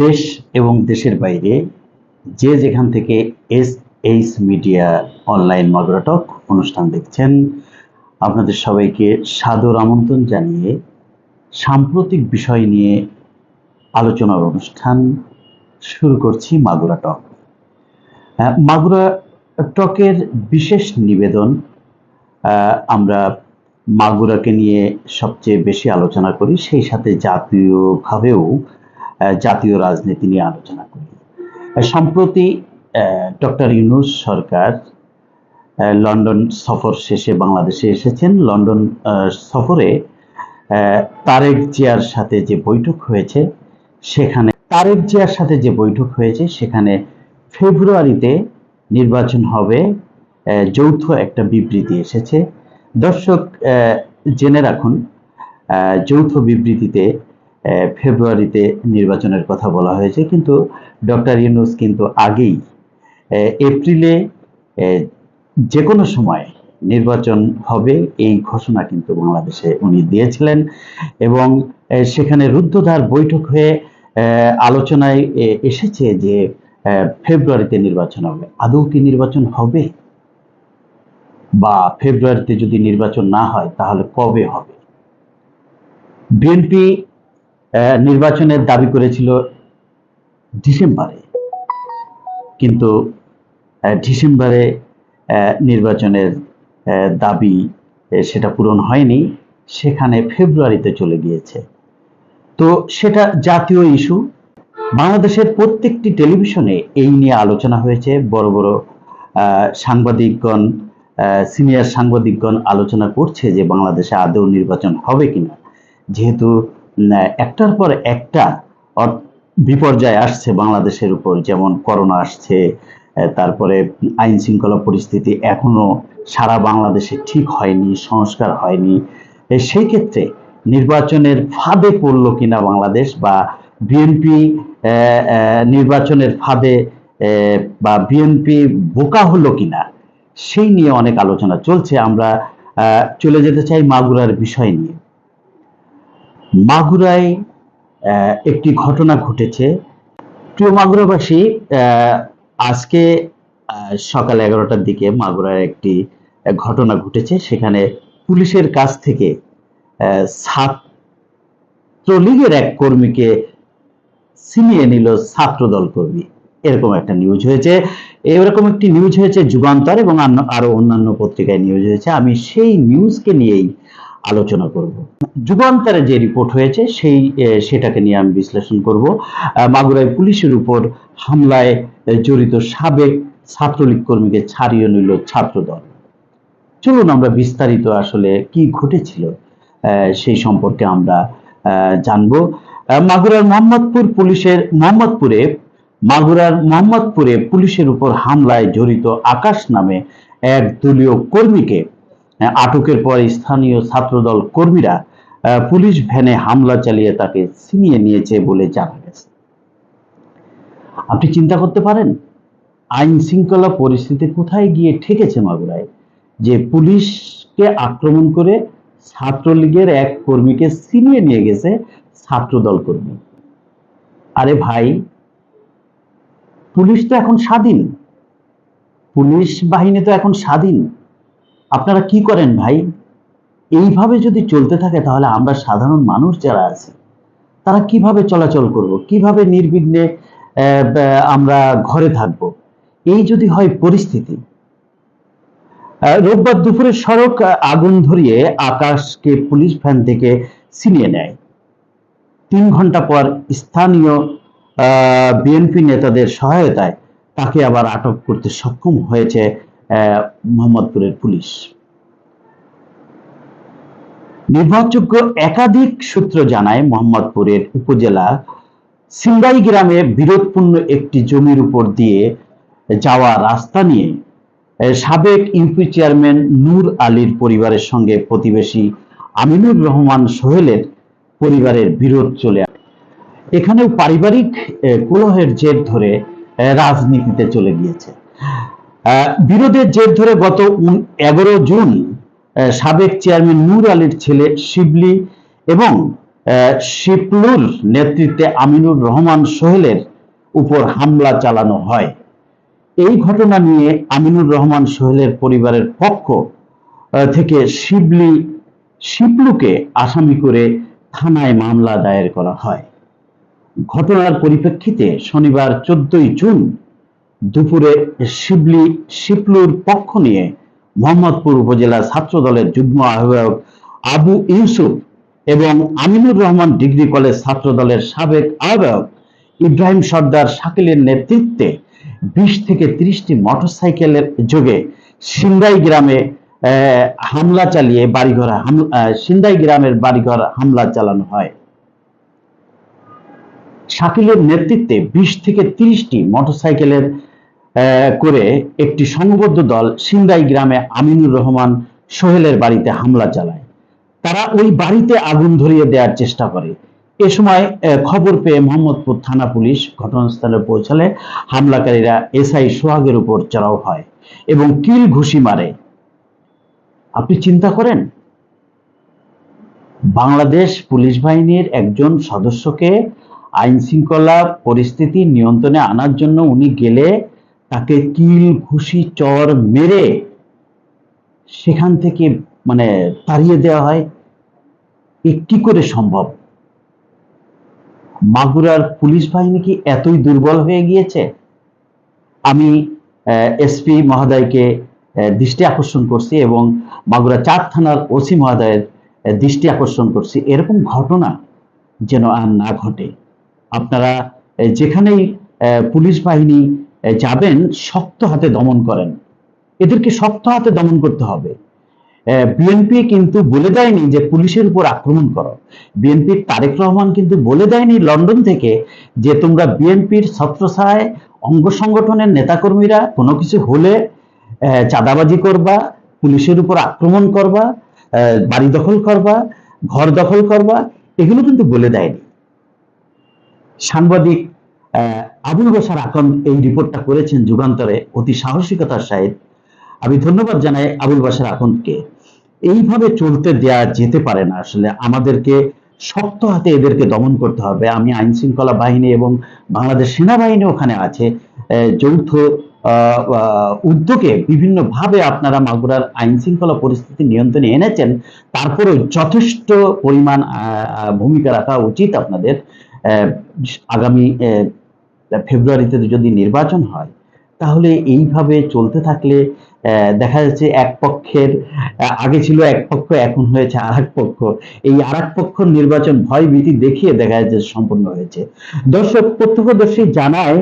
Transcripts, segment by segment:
দেশ এবং দেশের বাইরে যে যেখান থেকে S H media online Magura talk অনুষ্ঠান দেখছেন, আপনাদের সবাইকে সাদর আমন্ত্রণ জানিয়ে সাম্প্রতিক বিষয় নিয়ে আলোচনার অনুষ্ঠান শুরু করছি মাগুরা টক মাগুরা টকের বিশেষ নিবেদন আমরা মাগুরাকে নিয়ে সবচেয়ে বেশি আলোচনা করি, সেই সাথে জাতীয়ভাবেও জাতীয় রাজনীতি নিয়ে আলোচনা করি। সম্প্রতি ডক্টর ইউনুস সরকার লন্ডন সফর শেষে বাংলাদেশে এসেছেন। লন্ডন সফরে তারেক জিয়ার সাথে যে বৈঠক হয়েছে, সেখানে তারেক জিয়ার সাথে যে বৈঠক হয়েছে, সেখানে ফেব্রুয়ারিতে নির্বাচন হবে যৌথ একটা বিবৃতি এসেছে। দর্শক জেনে রাখুন যৌথ বিবৃতিতে ফেব্রুয়ারিতে নির্বাচনের কথা বলা হয়েছে, কিন্তু ডক্টর ইউনুস কিন্তু আগেই এপ্রিলে যে কোনো সময় নির্বাচন হবে, এই ঘোষণা কিন্তু বাংলাদেশে উনি দিয়েছিলেন এবং সেখানে রুদ্ধদ্বার বৈঠক হয়ে আলোচনায় এসেছে যে ফেব্রুয়ারিতে নির্বাচন হবে। আদৌ কি নির্বাচন হবে? বা ফেব্রুয়ারিতে যদি নির্বাচন না হয়, তাহলে কবে হবে? বিএনপি নির্বাচনের দাবি করেছিল ডিসেম্বরে। কিন্তু ডিসেম্বরে নির্বাচনের দাবি সেটা পূরণ হয়নি। সেখানে ফেব্রুয়ারিতে চলে গিয়েছে। তো সেটা জাতীয় ইস্যু। বাংলাদেশের প্রত্যেকটি টেলিভিশনে এই নিয়ে আলোচনা হয়েছে। বড় বড় সাংবাদিকগণ সিনিয়র সাংবাদিকগণ আলোচনা করছে যে বাংলাদেশে আদৌ নির্বাচন হবে কিনা। যেহেতু একটার পর একটা বিপর্যয় আসছে বাংলাদেশের উপর। যেমন করোনা আসছে তারপরে আইন শৃঙ্খলা পরিস্থিতি এখনও সারা বাংলাদেশে ঠিক হয়নি, সংস্কার হয়নি। সেই ক্ষেত্রে নির্বাচনের ফাঁদে পড়ল কিনা বাংলাদেশ বা বিএনপি নির্বাচনের ফাঁদে বা বিএনপি বোকা হলো কিনা, সেই নিয়ে অনেক আলোচনা চলছে। আমরা চলে যেতে চাই মাগুরার বিষয় নিয়ে। মাগুরায় একটি ঘটনা ঘটেছে। প্রিয় মাগুরাবাসী আজকে সকাল এগারোটার দিকে মাগুরার একটি ঘটনা ঘটেছে। সেখানে পুলিশের কাছ থেকে ছাত্রলীগের এক কর্মীকে ছিনিয়ে নিল ছাত্রদল কর্মী। এরকম একটা নিউজ হয়েছে। এরকম একটি নিউজ হয়েছে যুগান্তর এবং আরও অন্যান্য পত্রিকায় নিউজ হয়েছে। আমি সেই নিউজকে নিয়েই আলোচনা করব। যুগান্তরে যে রিপোর্ট হয়েছে, সেই সেটাকে নিয়ে আমি বিশ্লেষণ করব। মাগুরায় পুলিশের উপর হামলায় জড়িত সাবেক ছাত্রলীগ কর্মীকে ছাড়িয়ে নিল ছাত্রদল। চলুন আমরা বিস্তারিত আসলে কি ঘটেছিল সেই সম্পর্কে আমরা জানব। মাগুরার মোহাম্মদপুর পুলিশের, মোহাম্মদপুরে, মাগুরার মোহাম্মদপুরে পুলিশের উপর হামলায় জড়িত আকাশ নামে এক দলীয় কর্মীকে আটকের পর স্থানীয় ছাত্রদল কর্মীরা পুলিশ ভ্যানে হামলা চালিয়ে তাকে ছিনিয়ে নিয়েছে বলে জানা গেছে। আপনি চিন্তা করতে পারেন, আইন শৃঙ্খলা পরিস্থিতি কোথায় গিয়ে ঠেকেছে মাগুরায়, যে পুলিশকে আক্রমণ করে ছাত্রলীগের এক কর্মীকে ছিনিয়ে নিয়ে গেছে ছাত্রদল কর্মী। আরে ভাই, পুলিশ তো এখন স্বাধীন। পুলিশ বাহিনী তো এখন স্বাধীন। আপনারা কি করেন ভাই? এইভাবে যদি চলতে থাকে তাহলে আমরা সাধারণ মানুষ যারা আছি, তারা কীভাবে চলাচল করব? কীভাবে নির্বিঘ্নে আমরা ঘরে থাকব? এই যদি হয় পরিস্থিতি রোববার দুপুরে সড়ক আগুন ধরিয়ে আকাশকে পুলিশ ভ্যান থেকে ছিনিয়ে নেয়। তিন ঘণ্টা পর স্থানীয় বিএনপি নেতাদের সহায়তায় তাকে আবার আটক করতে সক্ষম হয়েছে মোহাম্মদপুরের পুলিশ। নির্ভরযোগ্য একাধিক সূত্র জানায়, মোহাম্মদপুরের উপজেলা সিংগাই গ্রামে বিরোধপূর্ণ একটি জমির উপর দিয়ে যাওয়া রাস্তা নিয়ে সাবেক ইউপি চেয়ারম্যান নূর আলীর পরিবারের সঙ্গে প্রতিবেশী আমিনুর রহমান সোহেলের পরিবারের বিরোধ চলে আসে। এখানেও পারিবারিক কলহের জের ধরে রাজনীতিতে চলে গিয়েছে। বিরোধের জের ধরে গত এগারো জুন সাবেক চেয়ারম্যান নূর আলীর ছেলে শিবলি এবং শিপলুর নেতৃত্বে আমিনুর রহমান সোহেলের উপর হামলা চালানো হয়। এই ঘটনা নিয়ে আমিনুর রহমান সোহেলের পরিবারের পক্ষ থেকে শিবলি, শিবলুকে আসামি করে থানায় মামলা দায়ের করা হয়। ঘটনার পরিপ্রেক্ষিতে শনিবার চোদ্দই জুন দুপুরে শিবলি শিপলুর পক্ষ নিয়ে মোহাম্মদপুর উপজেলা ছাত্র দলের যুগ্ম আহ্বায়ক আবু ইউসুফ এবং আমিনুর রহমান ডিগ্রি কলেজ ছাত্র দলের সাবেক আহ্বায়ক ইব্রাহিম সর্দার শাকিলের নেতৃত্বে বিশ থেকে ত্রিশটি মোটরসাইকেলের যোগে সিন্দাই গ্রামে হামলা চালিয়ে বাড়িঘর সিন্দাই গ্রামের বাড়িঘর হামলা চালানো হয়। শাকিলের নেতৃত্বে বিশ থেকে তিরিশটি মোটরসাইকেলের করে একটি সংবদ্ধ দল সিন্দাই গ্রামে আমিনুর রহমান সোহেলের বাড়িতে হামলা চালায়। তারা ওই বাড়িতে আগুন ধরিয়ে দেওয়ার চেষ্টা করে। এ সময় খবর পেয়ে মোহাম্মদপুর থানা পুলিশ ঘটনাস্থলে পৌঁছালে হামলাকারীরা এসআই সোহাগের উপর চড়াও হয় এবং কিল ঘুষি মারে। আপনি চিন্তা করেন? বাংলাদেশ পুলিশ বাহিনীর একজন সদস্যকে আইন শৃঙ্খলা পরিস্থিতি নিয়ন্ত্রণে আনার জন্য উনি গেলে তাকে কিল ঘুষি চর মেরে সেখান থেকে মানে তাড়িয়ে দেওয়া হয়। এ কি করে সম্ভব। মাগুরার পুলিশ বাহিনী কি এতই দুর্বল হয়ে গিয়েছে? আমি এসপি মহোদয়কে দৃষ্টি আকর্ষণ করছি এবং মাগুরা চার থানার ওসি মহোদয়ের দৃষ্টি আকর্ষণ করছি। এরকম ঘটনা যেন আর না ঘটে। আপনারা যেখানেই পুলিশ বাহিনী যাবেন, শক্ত হাতে দমন করেন। এদেরকে শক্ত হাতে দমন করতে হবে। বিএনপি কিন্তু বলে দেয়নি যে পুলিশের উপর আক্রমণ করো। বিএনপির তারেক রহমান কিন্তু বলে দেয়নি লন্ডন থেকে যে তোমরা বিএনপির ছত্রছায় অঙ্গ সংগঠনের নেতাকর্মীরা কোনো কিছু হলে চাঁদাবাজি করবা, পুলিশের উপর আক্রমণ করবা বাড়ি দখল করবা, ঘর দখল করবা, এগুলো কিন্তু বলে দেয়নি। সাংবাদিক আবুল বাসার আকন এই রিপোর্টটা করেছেন যুগান্তরে। অতি সাহসিকতার সহিত আমি ধন্যবাদ জানাই আবুল বাসার আকনকে। এইভাবে চলতে দেয়া যেতে পারে না। আসলে আমাদেরকে শক্ত হাতে এদেরকে দমন করতে হবে। আমি আইন শৃঙ্খলা বাহিনী এবং বাংলাদেশ সেনাবাহিনী ওখানে আছে। যৌথ উদ্যোগে বিভিন্ন ভাবে আপনারা মাগুরার আইন শৃঙ্খলা পরিস্থিতি নিয়ন্ত্রণে এনেছেন। তারপরেও যথেষ্ট পরিমাণ ভূমিকা রাখা উচিত আপনাদের। আগামী ফেব্রুয়ারিতে যদি নির্বাচন হয়, তাহলে এইভাবে চলতে থাকলে দেখা যাচ্ছে এক পক্ষের আগে ছিল এক পক্ষ, এখন হয়েছে আর এক পক্ষ। এই আর এক পক্ষ নির্বাচন ভয় ভীতি দেখিয়ে দেখা যাচ্ছে সম্পূর্ণ হয়েছে। দর্শক, প্রত্যক্ষদর্শী জানায়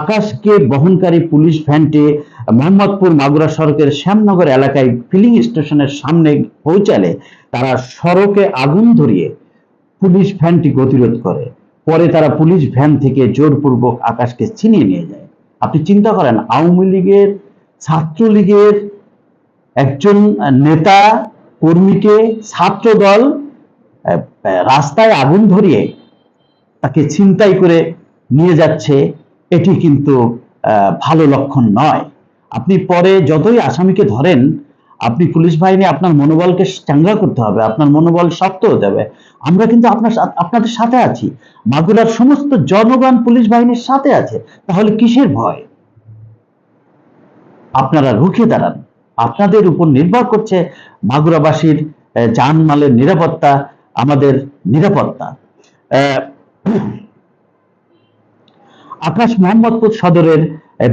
আকাশকে বহনকারী পুলিশ ভ্যানটি মোহাম্মদপুর মাগুরা সড়কের শ্যামনগর এলাকায় ফিলিং স্টেশনের সামনে পৌঁছালে তারা সড়কে আগুন ধরিয়ে পুলিশ ভ্যানটি গতিরোধ করে। পরে তারা পুলিশ ভ্যান থেকে জোরপূর্বক আকাশকে ছিনিয়ে নিয়ে যায়। আপনি চিন্তা করেন, আওয়ামী লীগের ছাত্রলীগের একজন নেতা কর্মীকে ছাত্র দল রাস্তায় আগুন ধরিয়ে তাকে ছিনতাই করে নিয়ে যাচ্ছে, এটি কিন্তু ভালো লক্ষণ নয়। আপনি পরে যতই আসামিকে ধরেন আপনি পুলিশ বাহিনী আপনার মনোবলকে চাঙ্গা করতে হবে আপনার মনোবল শক্ত হতে হবে। আমরা কিন্তু আপনার আপনাদের সাথে আছি। মাগুরার সমস্ত জনগণ পুলিশ বাহিনীর সাথে আছে তাহলে কিসের ভয়? আপনারা রুখে দাঁড়ান। আপনাদের উপর নির্ভর করছে মাগুরাবাসীর আহ, জানমালের নিরাপত্তা আমাদের নিরাপত্তা। আকাশ মোহাম্মদপুর সদরের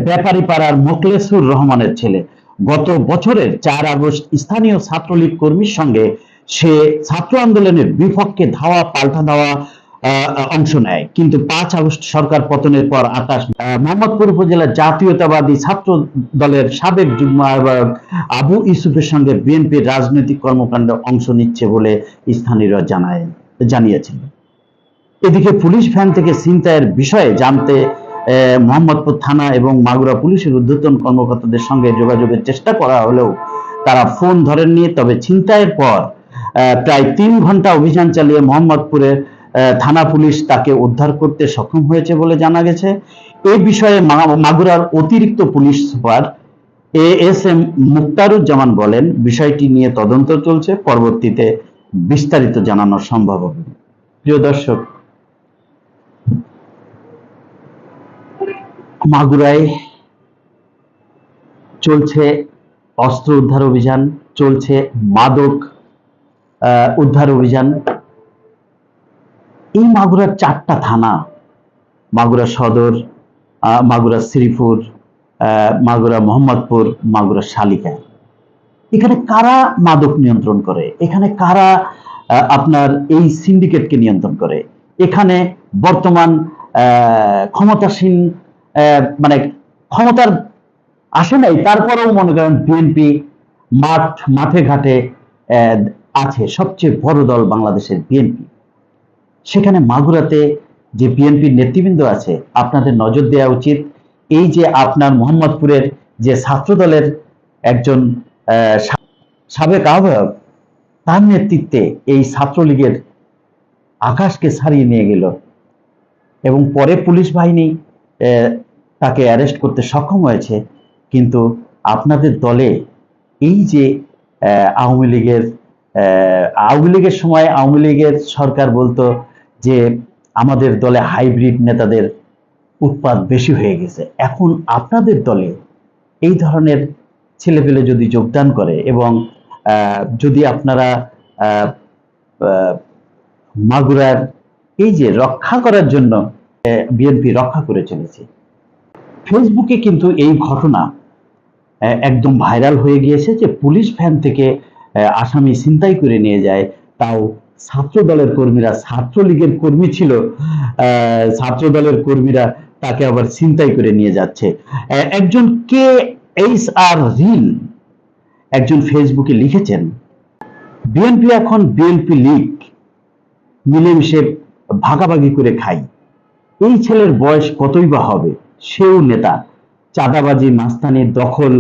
ব্যাপারী পাড়ার মোকলেসুর রহমানের ছেলে। গত বছরের চার আগস্ট স্থানীয় ছাত্রলীগ কর্মীর সঙ্গে সে ছাত্র আন্দোলনের বিপক্ষে ধাওয়া, পাল্টা ধাওয়া অংশ নেয়। কিন্তু পাঁচ আগস্ট সরকার পতনের পর আকাশ মোহাম্মদপুর উপজেলার জাতীয়তাবাদী ছাত্র দলের সাবেক যুগ্ম আহ্বায়ক আবু ইউসুফের সঙ্গে বিএনপির রাজনৈতিক কর্মকাণ্ডে অংশ নিচ্ছে বলে স্থানীয়রা জানায়, জানিয়েছেন। এদিকে পুলিশ ভ্যান থেকে ছিনতাইয়ের বিষয়ে জানতে মোহাম্মদপুর থানা এবং মাগুরা পুলিশের ঊর্ধ্বতন কর্মকর্তাদের সঙ্গে যোগাযোগের চেষ্টা করা হলেও তারা ফোন ধরেননি। তবে ছিনতাইয়ের পর প্রায় তিন ঘণ্টা অভিযান চালিয়ে মোহাম্মদপুরের থানা পুলিশ তাকে উদ্ধার করতে সক্ষম হয়েছে বলে জানা গেছে। এ বিষয়ে মাগুরার অতিরিক্ত police super A S M Muktaruzzaman বলেন, বিষয়টি নিয়ে তদন্ত চলছে। পরবর্তীতে বিস্তারিত জানানো সম্ভব হবে। প্রিয় দর্শক মাগুরায় চলছে অস্ত্র উদ্ধার অভিযান, চলছে মাদক উদ্ধার অভিযান। এই মাগুরার চারটা থানা, মাগুরা সদর মাগুরা শ্রীপুর মাগুরা মোহাম্মদপুর, মাগুরা শালিকা। এখানে কারা মাদক নিয়ন্ত্রণ করে? এখানে কারা আপনার এই সিন্ডিকেটকে নিয়ন্ত্রণ করে? এখানে বর্তমান ক্ষমতাসীন মানে ক্ষমতার আসে নাই, তারপরেও মনে করেন বিএনপি মাঠ, মাঠে ঘাটে আছে সবচেয়ে বড় দল বাংলাদেশের বিএনপি সেখানে মাগুরাতে যে বিএনপির নেতৃবৃন্দ আছে, আপনাদের নজর দেওয়া উচিত। এই যে আপনার মোহাম্মদপুরের যে ছাত্র দলের একজন সাবেক আহ্বায়ক, তার নেতৃত্বে এই ছাত্রলীগের আকাশকে ছাড়িয়ে নিয়ে গেল। এবং পরে পুলিশ বাহিনী তাকে অ্যারেস্ট করতে সক্ষম হয়েছে, কিন্তু আপনাদের দলে এই যে আওয়ামী লীগের আওয়ামী লীগের সময় আওয়ামী লীগের সরকার বলতো যে, আমাদের দলে হাইব্রিড নেতাদের উৎপাদ বেশি হয়ে গেছে। এখন আপনাদের দলে এই ধরনের ছেলেপেলে যদি যোগদান করে এবং যদি আপনারা মাগুরার এই যে রক্ষা করার জন্য বিএনপি রক্ষা করে চলেছে ফেসবুকে কিন্তু এই ঘটনা একদম ভাইরাল হয়ে গিয়েছে যে পুলিশ ভ্যান থেকে আসামি ছিনতাই করে নিয়ে যায়। তাও ছাত্র দলের কর্মীরা, ছাত্রলীগের কর্মী ছিল ছাত্র দলের কর্মীরা তাকে আবার ছিনতাই করে নিয়ে যাচ্ছে। একজন কে এইচ আর রিল একজন ফেসবুকে লিখেছেন, বিএনপি এখন বিএনপি লীগ মিলেমিশে ভাগাভাগি করে খাই এই ছেলের বয়স কতই বা হবে? সেও নেতা। চাঁদাবাজি, মাস্তানি, দখল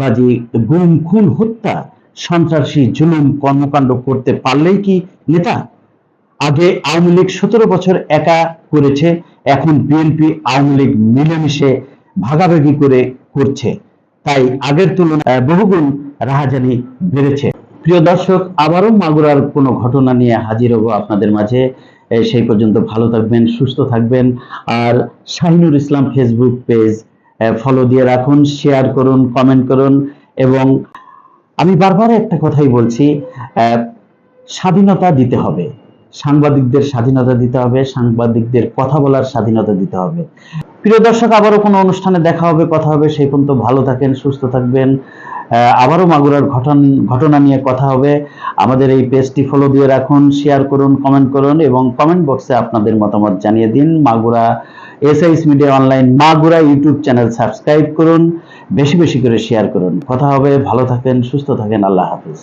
বাজি, গুম, খুন, হত্যা, সন্ত্রাসী, জুলুম কর্মকাণ্ড করতে পারলেই কি নেতা? আগে আওয়ামী লীগ সতেরো বছর একা করেছে, এখন বিএনপি আওয়ামী লীগ মিলেমিশে ভাগাভাগি করে করছে। তাই আগের তুলনায় বহুগুণ রাহাজানি বেড়েছে। প্রিয় দর্শক, আবারও মাগুরার কোনো ঘটনা নিয়ে হাজির হব আপনাদের মাঝে। সেই পর্যন্ত ভালো থাকবেন, সুস্থ থাকবেন। আর Shahinur Islam facebook page follow দিয়ে রাখুন শেয়ার করুন কমেন্ট করুন এবং আমি বারবার একটা কথাই বলছি স্বাধীনতা দিতে হবে। সাংবাদিকদের স্বাধীনতা দিতে হবে, সাংবাদিকদের কথা বলার স্বাধীনতা দিতে হবে। প্রিয় দর্শক, আবারও কোনো অনুষ্ঠানে দেখা হবে, কথা হবে, সেই পর্যন্ত ভালো থাকেন, সুস্থ থাকবেন। আবারও মাগুরার ঘটন, ঘটনা নিয়ে কথা হবে। আমাদের এই পেজটি ফলো দিয়ে রাখুন শেয়ার করুন কমেন্ট করুন এবং কমেন্ট বক্সে আপনাদের মতামত জানিয়ে দিন। Magura এসআইস media online Magura YouTube channel subscribe করুন, বেশি বেশি করে শেয়ার করুন। কথা হবে, ভালো থাকেন, সুস্থ থাকেন, আল্লাহ হাফিজ।